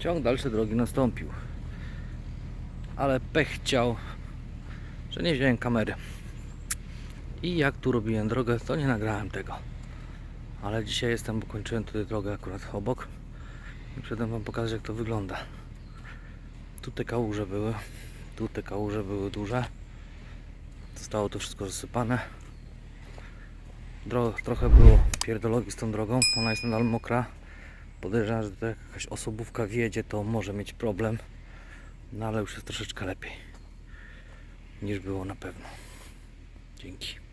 ciąg dalszy drogi nastąpił. Ale pech chciał, że nie wziąłem kamery. I jak tu robiłem drogę, to nie nagrałem tego. Ale dzisiaj jestem, bo kończyłem tutaj drogę akurat obok. I przedem wam pokażę jak to wygląda. Tu te kałuże były. Tu te kałuże były duże. Zostało to wszystko zasypane. Dro trochę było pierdologi z tą drogą. Ona jest nadal mokra. Podejrzewam, że to jak jakaś osobówka wjedzie, to może mieć problem. No ale już jest troszeczkę lepiej niż było na pewno. Dzięki.